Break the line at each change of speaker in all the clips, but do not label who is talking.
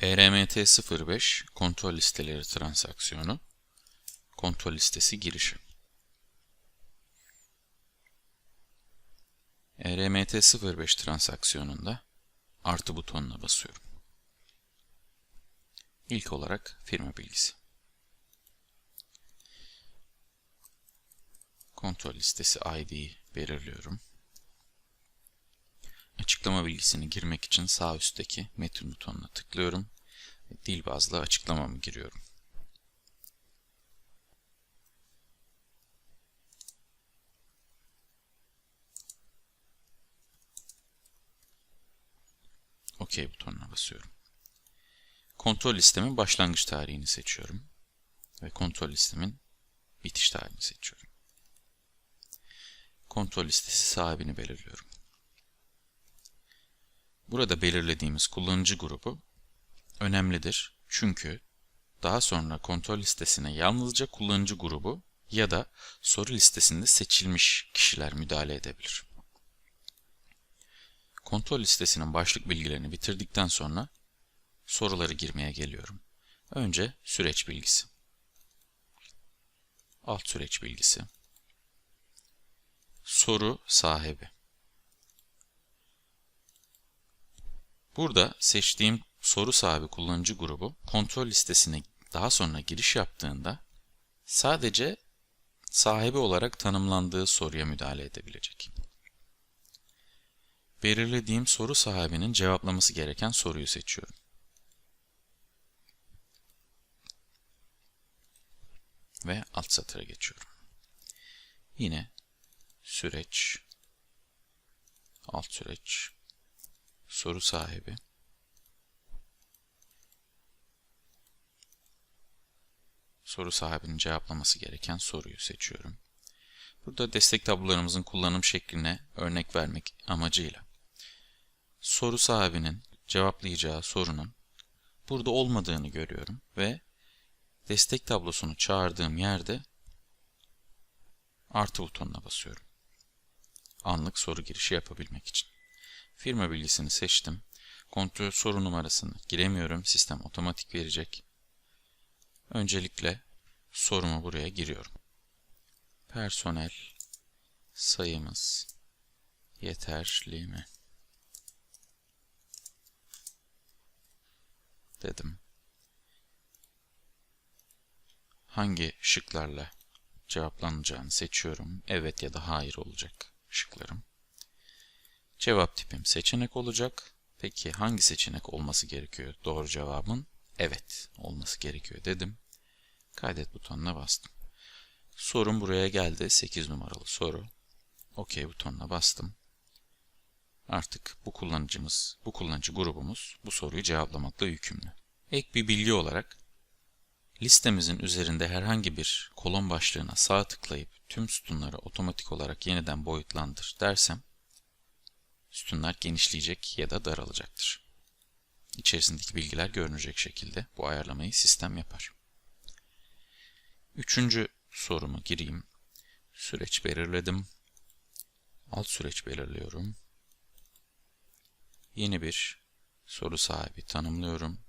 ERMT 05 kontrol listeleri transaksiyonu kontrol listesi girişi ERMT 05 transaksiyonunda artı butonuna basıyorum. İlk olarak firma bilgisi. Kontrol listesi ID'yi belirliyorum. Açıklama bilgisini girmek için sağ üstteki metin butonuna tıklıyorum ve dil bazlı açıklamamı giriyorum. OK butonuna basıyorum. Kontrol listemin başlangıç tarihini seçiyorum ve kontrol listemin bitiş tarihini seçiyorum. Kontrol listesi sahibini belirliyorum. Burada belirlediğimiz kullanıcı grubu önemlidir. Çünkü daha sonra kontrol listesine yalnızca kullanıcı grubu ya da soru listesinde seçilmiş kişiler müdahale edebilir. Kontrol listesinin başlık bilgilerini bitirdikten sonra soruları girmeye geliyorum. Önce süreç bilgisi. Alt süreç bilgisi. Soru sahibi. Burada seçtiğim soru sahibi kullanıcı grubu kontrol listesine daha sonra giriş yaptığında sadece sahibi olarak tanımlandığı soruya müdahale edebilecek. Belirlediğim soru sahibinin cevaplaması gereken soruyu seçiyorum. Ve alt satıra geçiyorum. Yine süreç, alt süreç, soru sahibi, soru sahibinin cevaplaması gereken soruyu seçiyorum. Burada destek tablolarımızın kullanım şekline örnek vermek amacıyla soru sahibinin cevaplayacağı sorunun burada olmadığını görüyorum ve destek tablosunu çağırdığım yerde artı butonuna basıyorum. Anlık soru girişi yapabilmek için. Firma bilgisini seçtim. Kontrol soru numarasını giremiyorum. Sistem otomatik verecek. Öncelikle sorumu buraya giriyorum. Personel sayımız yeterli mi? dedim. Hangi şıklarla cevaplanacağını seçiyorum. Evet ya da hayır olacak şıklarım. Cevap tipim seçenek olacak. Peki hangi seçenek olması gerekiyor? Doğru cevabın evet olması gerekiyor dedim. Kaydet butonuna bastım. Sorum buraya geldi. 8 numaralı soru. OK butonuna bastım. Artık bu kullanıcımız, bu kullanıcı grubumuz bu soruyu cevaplamakla yükümlü. Ek bir bilgi olarak listemizin üzerinde herhangi bir kolon başlığına sağ tıklayıp tüm sütunları otomatik olarak yeniden boyutlandır dersem sütunlar genişleyecek ya da daralacaktır. İçerisindeki bilgiler görünecek şekilde bu ayarlamayı sistem yapar. Üçüncü sorumu gireyim. Süreç belirledim. Alt süreç belirliyorum. Yeni bir soru sahibi tanımlıyorum.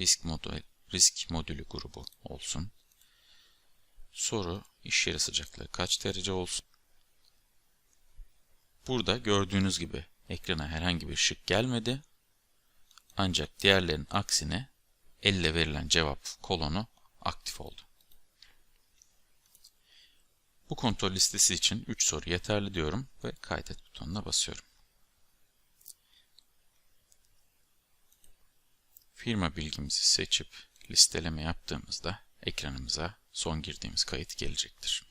Risk modül, risk modülü grubu olsun. Soru iş yeri sıcaklığı kaç derece olsun? Burada gördüğünüz gibi ekrana herhangi bir şık gelmedi. Ancak diğerlerin aksine elle verilen cevap kolonu aktif oldu. Bu kontrol listesi için 3 soru yeterli diyorum ve kaydet butonuna basıyorum. Firma bilgimizi seçip listeleme yaptığımızda ekranımıza son girdiğimiz kayıt gelecektir.